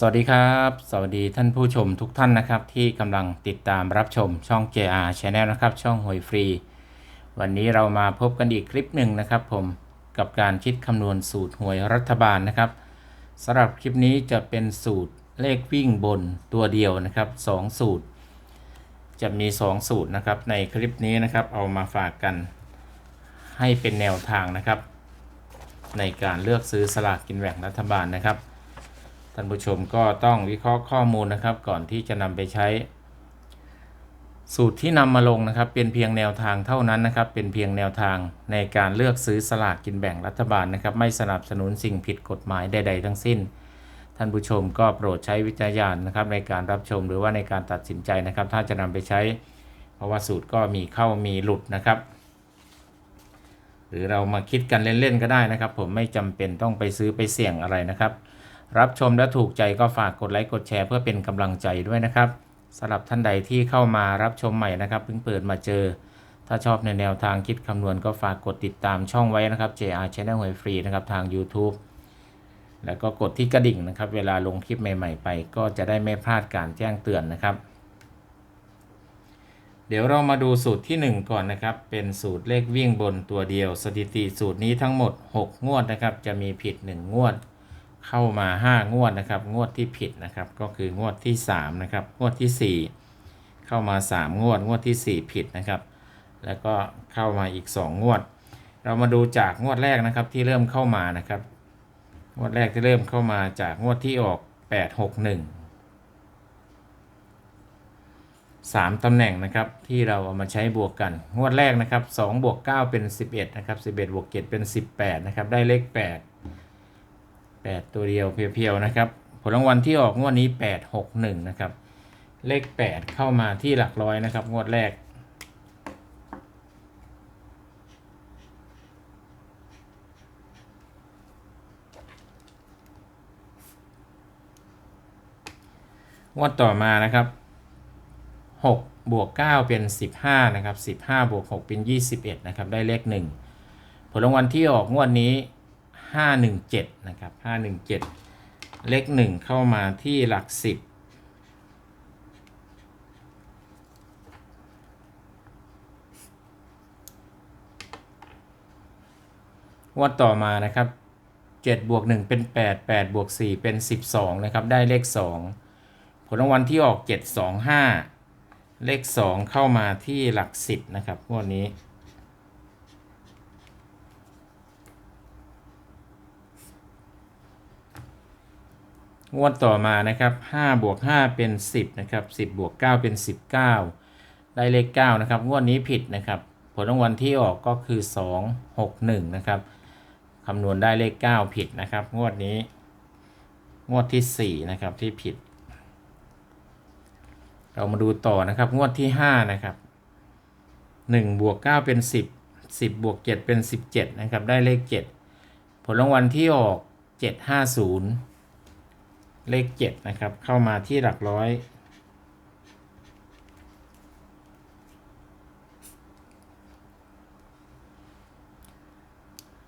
สวัสดีครับ สวัสดีท่านผู้ชมทุกท่านนะครับ ที่กำลังติดตามรับชมช่อง JR Channel นะครับ ช่องหวยฟรี วันนี้เรามาพบกันอีกคลิปหนึ่งนะครับ ผมกับการคิดคำนวณสูตรหวยรัฐบาลนะครับสำหรับคลิปนี้จะเป็นสูตรเลขวิ่งบนตัวเดียวนะครับสองสูตร จะมี 2 สูตรนะครับในคลิปนี้นะครับ เอามาฝากกัน ให้เป็นแนวทางนะครับ ในการเลือกซื้อสลากกินแบ่งรัฐบาลนะครับ ท่านผู้ชมก็ต้องวิเคราะห์ข้อมูลนะครับ ก่อนที่จะนำไปใช้ สูตรที่นำมาลงนะครับ เป็นเพียงแนวทางเท่านั้นนะครับ เป็นเพียงแนวทางในการเลือกซื้อสลากกินแบ่งรัฐบาลนะครับ ไม่สนับสนุนสิ่งผิดกฎหมายใด ๆ ทั้งสิ้น ท่านผู้ชมก็โปรดใช้วิจารณญาณนะครับ ในการรับชมหรือว่าในการตัดสินใจนะครับ ถ้าจะนำไปใช้ เพราะว่าสูตรก็มีเข้ามีหลุดนะครับหรือเรามาคิดกันเล่น ๆ ก็ได้นะครับ ผมไม่จำเป็นต้องไปซื้อไปเสี่ยงอะไรนะครับ รับชมและถูกใจก็ฝากกดไลค์กดแชร์เพื่อเป็นกำลังใจด้วยนะครับสำหรับท่านใดที่เข้ามารับชมใหม่นะครับเพิ่งเปิดมาเจอ ถ้าชอบในแนวทางคิดคำนวณก็ฝากกดติดตามช่องไว้นะครับ JR Channel หวยฟรีนะครับทาง YouTube แล้วก็กดที่กระดิ่งนะครับ เวลาลงคลิปใหม่ ๆ ไป ก็จะได้ไม่พลาดการแจ้งเตือนนะครับ เดี๋ยวเรามาดูสูตรที่ 1 ก่อนนะครับ เป็นสูตรเลขวิ่งบนตัวเดียว สถิติสูตรนี้ทั้งหมด 6 งวดนะครับ จะมีผิด 1 งวด เข้ามา 5 งวดนะครับ งวดที่ผิดนะครับ ก็คืองวดที่ 3 นะครับ งวดที่ 4 เข้ามา 3 งวด งวดที่ 4 ผิดนะครับ แล้วก็เข้ามาอีก 2 งวด เรามาดูจากงวดแรกนะครับที่เริ่มเข้ามานะครับ งวดแรกที่เริ่มเข้ามาจากงวดที่ออก 861 3 ตำแหน่งนะครับที่เราเอามาใช้บวกกัน งวดแรกนะครับ2บวก9เป็น 11นะครับ11บวก7เป็น 18นะครับได้เลข 8 8 ตัวเดียวเพียวๆนะครับ ผลรางวัลที่ออกงวดนี้ 861 นะครับ เลข 8 เข้ามาที่หลักร้อยนะครับ งวดแรก งวดต่อมานะครับ6บวก9เป็น 15 นะครับ 15 บวก 6 เป็น 21 นะครับ ได้เลข 1 ผลรางวัลที่ออกงวดนี้ 517 นะครับ 517 เลข 1 เข้ามาที่หลัก 10งวดต่อมานะครับ7บวก1เป็น 8 8บวก4เป็น 12 นะครับ ได้เลข 2 ผลรางวัลที่ออก 725 เลข 2 เข้ามาที่หลัก 10 นะครับงวดนี้ งวดต่อมานะครับ5บวก5เป็น 10นะครับ10บวก9เป็น 19 ได้เลข9นะครับงวดนี้ผิดนะครับ ผลรางวัลที่ออกก็คือ 2 6 1นะครับคำนวณได้เลข 9 ผิดนะครับ งวดนี้ งวดที่4นะครับที่ผิด เรามาดูต่อนะครับงวดที่5นะครับ1บวก9เป็น 10 10บวก7เป็น 17นะครับได้เลข 7 ผลรางวัลที่ออก 750 เลข7นะครับ เข้ามาที่หลักร้อย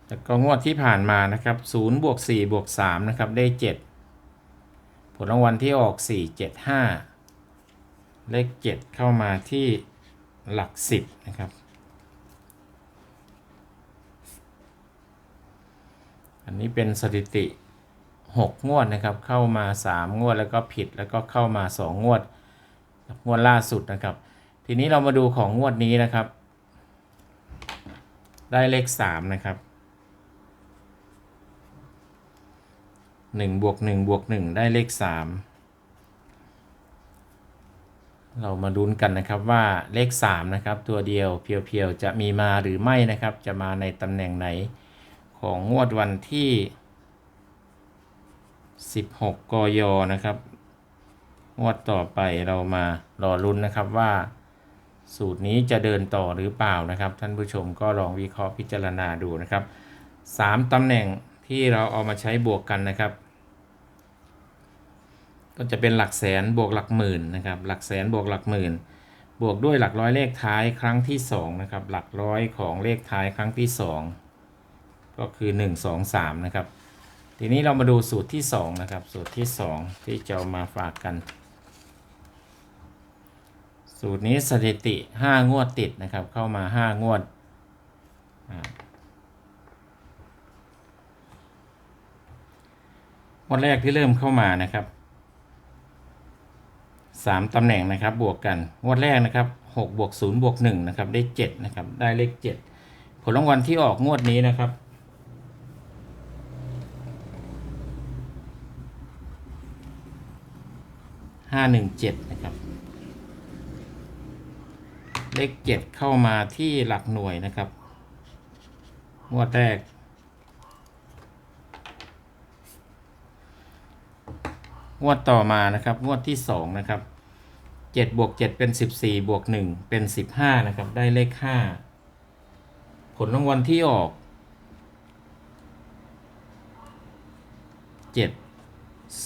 แล้วก็งวดที่ผ่านมานะครับ0บวก4บวก3นะครับได้7ผลรางวัลที่ออก4 7 5เลข7เข้ามาที่หลัก10นะครับอันนี้เป็นสถิติ 6 งวดนะครับ เข้ามา 3 งวดแล้วก็ผิดแล้วก็เข้ามา 2 งวด งวดล่าสุดนะครับ ทีนี้เรามาดูของงวดนี้นะครับ ได้เลข 3 นะครับหนึ่งบวกหนึ่งบวกหนึ่งได้เลขสามเรามาลุ้นกันนะครับว่าเลขสามนะครับ ตัวเดียวเพียวๆ จะมีมาหรือไม่นะครับ จะมาในตำแหน่งไหนของงวดวันที่ 16 กยนะครับงวดต่อไปเรามารอลุ้นนะครับว่า สูตรนี้จะเดินต่อหรือเปล่านะครับ ท่านผู้ชมก็ลองวิเคราะห์พิจารณาดูนะครับสามตำแหน่งที่เราเอามาใช้บวกกันนะครับ ก็จะเป็นหลักแสนบวกหลักหมื่นนะครับ หลักแสนบวกหลักหมื่น บวกด้วยหลักร้อยเลขท้ายครั้งที่2นะครับหลักร้อยของเลขท้ายครั้งที่ 2 ก็คือ 1 2 3นะครับ ทีนี้เรามาดูสูตรที่สองนะครับ สูตรที่สองที่จะเอามาฝากกัน สูตรนี้สถิติ 5 งวดติดนะครับ เข้ามา 5 งวด งวดแรกที่เริ่มเข้ามานะครับ 3ตำแหน่งนะครับบวกกัน งวดแรกนะครับ6บวก0บวก1นะครับได้7นะครับได้เลข 7 ผลรางวัลที่ออกงวดนี้นะครับ ห้าหนึ่งเจ็ดนะครับ เลขเจ็ดเข้ามาที่หลักหน่วยนะครับงวดแรก งวดต่อมานะครับ งวดที่สองนะครับเจ็ดบวกเจ็ดเป็นสิบสี่บวกหนึ่งเป็นสิบห้านะครับ ได้เลขห้าผลรางวัลที่ออกเจ็ด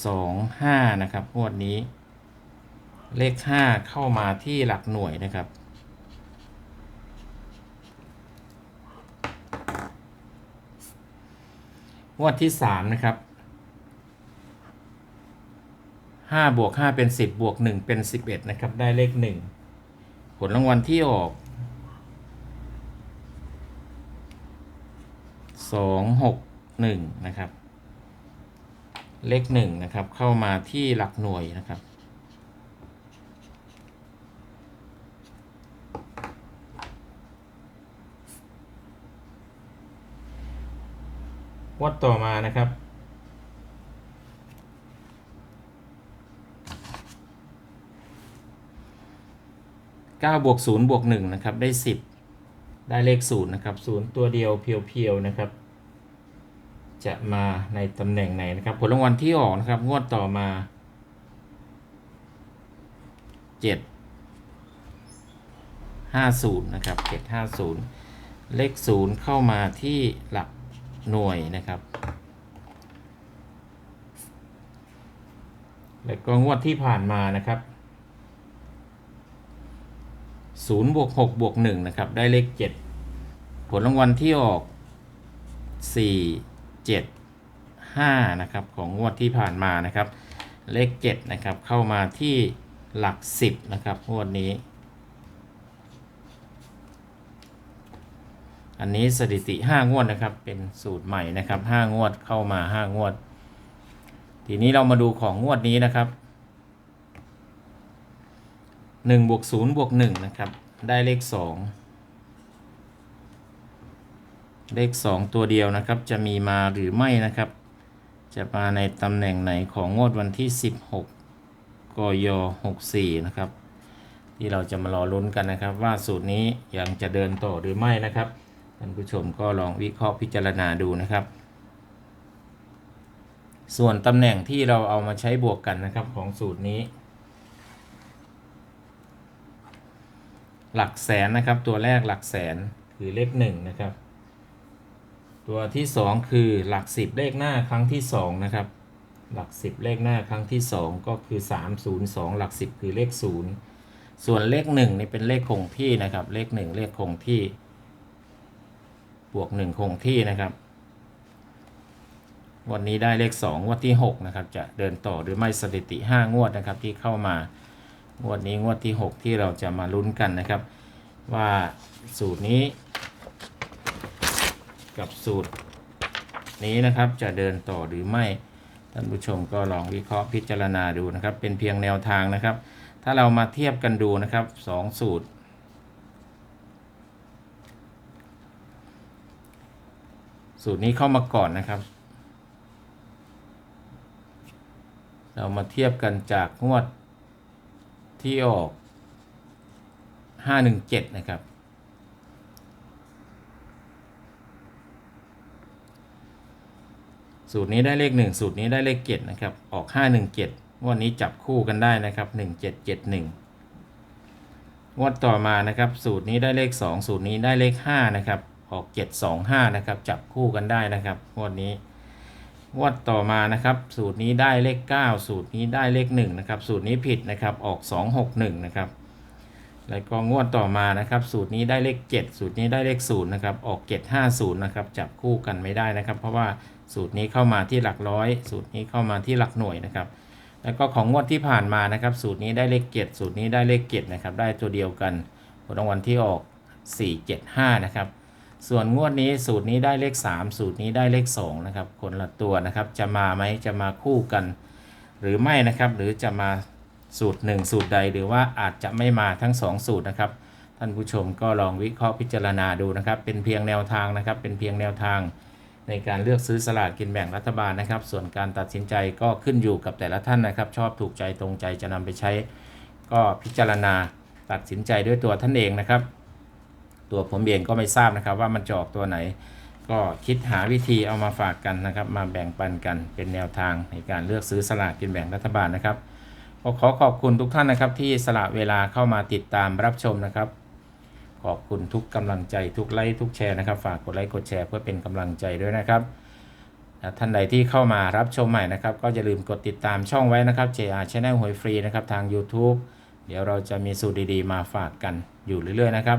สองห้านะครับงวดนี้ เลขห้าเข้ามาที่หลักหน่วยนะครับ งวดที่สามนะครับห้าบวกห้าเป็นสิบบวกหนึ่งเป็นสิบเอ็ดนะครับ ได้เลขหนึ่งผลรางวัลที่ออกสองหกหนึ่งนะครับ เลขหนึ่งนะครับ เข้ามาที่หลักหน่วยนะครับ วัดต่อมานะครับ 9 บวก 0 บวก 1 นะครับ ได้ 10 ได้เลข 0 นะครับ 0 ตัวเดียวเพียวๆ นะครับ จะมาในตำแหน่งไหนนะครับ ผลรางวัลที่ออกนะครับ งวดต่อมา 7 50 นะครับ 750 เลข 0 เข้ามาที่หลัก หน่วยนะครับ แล้วก็งวดที่ผ่านมานะครับ0บวก6บวก1นะครับ ได้เลข 7 ผลรางวัลที่ออก 4 7 5 นะครับ ของงวดที่ผ่านมานะครับ เลข 7 นะครับ เข้ามาที่หลัก 10 นะครับงวดนี้ อันนี้สถิติ 5 งวดนะครับ เป็นสูตรใหม่นะครับ 5 งวดเข้ามา 5 งวด ทีนี้เรามาดูของงวดนี้นะครับ1บวก0บวก1นะครับ ได้เลข 2 เลข 2 ตัวเดียวนะครับ จะมีมาหรือไม่นะครับ จะมาในตำแหน่งไหนของงวดวันที่ 16กย64 นะครับ ที่เราจะมารอลุ้นกันนะครับ ว่าสูตรนี้ยังจะเดินต่อหรือไม่นะครับ ท่านผู้ชมก็ลองวิเคราะห์พิจารณาดูนะครับ ส่วนตำแหน่งที่เราเอามาใช้บวกกันนะครับของสูตรนี้ หลักแสนนะครับ ตัวแรกหลักแสนคือเลขหนึ่งนะครับ ตัวที่สองคือหลักสิบเลขหน้าครั้งที่สองนะครับ หลักสิบเลขหน้าครั้งที่สองก็คือสามศูนย์สองหลักสิบคือเลขศูนย์ส่วนเลขหนึ่งนี่เป็นเลขคงที่นะครับ เลขหนึ่งเลขคงที่ บวกหนึ่งคงที่นะครับ วันนี้ได้เลข 2 งวดที่ 6 นะครับ จะเดินต่อหรือไม่สถิติ 5 งวดนะครับที่เข้ามา งวดนี้งวดที่ 6 ที่เราจะมาลุ้นกันนะครับ ว่าสูตรนี้ กับสูตรนี้นะครับจะเดินต่อหรือไม่ท่านผู้ชมก็ลองวิเคราะห์พิจารณาดูนะครับ เป็นเพียงแนวทางนะครับ ถ้าเรามาเทียบกันดูนะครับสองสูตร สูตรนี้เข้ามาก่อนนะครับ เรามาเทียบกันจากงวดที่ออก 517 นะครับ สูตรนี้ได้เลข 1 สูตรนี้ได้เลข 7 นะครับ ออก 517งวดนี้จับคู่กันได้นะครับ 1771งวดต่อมานะครับ สูตรนี้ได้เลข 2 สูตรนี้ได้เลข 5 นะครับ ออก725นะครับ จับคู่กันได้นะครับงวดนี้งวดต่อมานะครับ สูตรนี้ได้เลข 9 สูตรนี้ได้เลข1นะครับ สูตรนี้ผิดนะครับออก 261นะครับแล้วก็งวดต่อมานะครับ สูตรนี้ได้เลข 7 สูตรนี้ได้เลข0นะครับออก 750นะครับจับคู่กันไม่ได้นะครับ เพราะว่าสูตรนี้เข้ามาที่หลักร้อย สูตรนี้เข้ามาที่หลักหน่วยนะครับ แล้วก็ของงวดที่ผ่านมานะครับ สูตรนี้ได้เลขเจ็ดสูตรนี้ได้เลขเจ็ดนะครับได้ตัวเดียวกันผลรางวัลที่ออก 475นะครับ ส่วนงวดนี้สูตรนี้ได้เลข 3 สูตรนี้ได้เลข2นะครับคนละตัวนะครับจะมาไหมจะมาคู่กัน หรือไม่นะครับ หรือจะมาสูตร 1 สูตรใด หรือว่าอาจจะไม่มาทั้ง 2 สูตรนะครับ ท่านผู้ชมก็ลองวิเคราะห์พิจารณาดูนะครับ เป็นเพียงแนวทางนะครับ เป็นเพียงแนวทางในการเลือกซื้อสลากกินแบ่งรัฐบาลนะครับ ส่วนการตัดสินใจก็ขึ้นอยู่กับแต่ละท่านนะครับ ชอบถูกใจตรงใจจะนำไปใช้ ก็พิจารณาตัดสินใจด้วยตัวท่านเองนะครับ ตัวผมเองก็ไม่ทราบนะครับ ว่ามันจะออกตัวไหน ก็คิดหาวิธีเอามาฝากกันนะครับ มาแบ่งปันกันเป็นแนวทางในการเลือกซื้อสลากกินแบ่งรัฐบาลนะครับก็ขอขอบคุณทุกท่านนะครับที่สละเวลาเข้ามาติดตามรับชมนะครับ ขอบคุณทุกกำลังใจทุกไลค์ทุกแชร์นะครับ ฝากกดไลค์กดแชร์เพื่อเป็นกำลังใจด้วยนะครับท่านใดที่เข้ามารับชมใหม่นะครับ ก็อย่าลืมกดติดตามช่องไว้นะครับ JR Channel หวยฟรีนะครับทาง YouTube เดี๋ยวเราจะมีสูตรดีๆ มาฝากกันอยู่เรื่อยๆนะครับ